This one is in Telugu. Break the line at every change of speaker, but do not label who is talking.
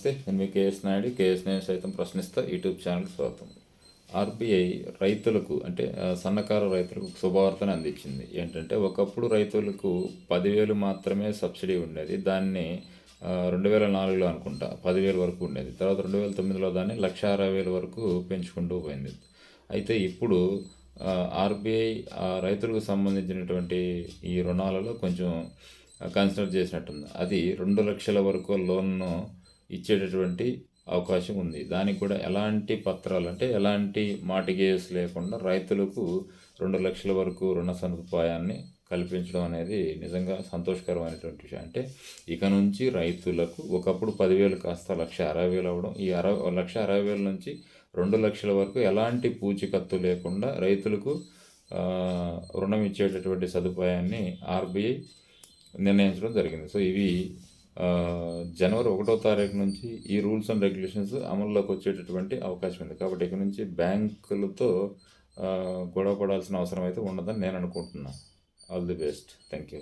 నమస్తే నేను మీ కేఎస్ నాయుడు కేఎస్ నేను సైతం ప్రశ్నిస్తా యూట్యూబ్ ఛానల్కి స్వాగతం. ఆర్బీఐ రైతులకు అంటే సన్నకారు రైతులకు శుభవార్తను అందించింది. ఏంటంటే ఒకప్పుడు రైతులకు పదివేలు మాత్రమే సబ్సిడీ ఉండేది. దాన్ని రెండు వేల నాలుగులో అనుకుంటా పదివేల వరకు ఉండేది. తర్వాత రెండు వేల తొమ్మిదిలో దాన్ని లక్ష అరవై వేల వరకు పెంచుకుంటూ పోయింది. అయితే ఇప్పుడు ఆర్బీఐ రైతులకు సంబంధించినటువంటి ఈ రుణాలలో కొంచెం కన్సిడర్ చేసినట్టుంది. అది రెండు లక్షల వరకు లోన్ను ఇచ్చేటటువంటి అవకాశం ఉంది. దానికి కూడా ఎలాంటి పత్రాలు అంటే ఎలాంటి మాటిగేస్ లేకుండా రైతులకు రెండు లక్షల వరకు రుణ సదుపాయాన్ని కల్పించడం అనేది నిజంగా సంతోషకరమైనటువంటి విషయం. అంటే ఇక నుంచి రైతులకు ఒకప్పుడు పదివేలు కాస్త లక్ష అరవై వేలు అవ్వడం ఈ అరవై లక్ష అరవై వేల నుంచి రెండు లక్షల వరకు ఎలాంటి పూచికత్తు లేకుండా రైతులకు రుణం ఇచ్చేటటువంటి సదుపాయాన్ని ఆర్బీఐ నిర్ణయించడం జరిగింది. సో ఇవి జనవరి ఒకటో తారీఖు నుంచి ఈ రూల్స్ అండ్ రెగ్యులేషన్స్ అమల్లోకి వచ్చేటటువంటి అవకాశం ఉంది. కాబట్టి ఇక నుంచి బ్యాంకులతో గొడవ పడాల్సిన అవసరం అయితే ఉండదని నేను అనుకుంటున్నాను all the best thank you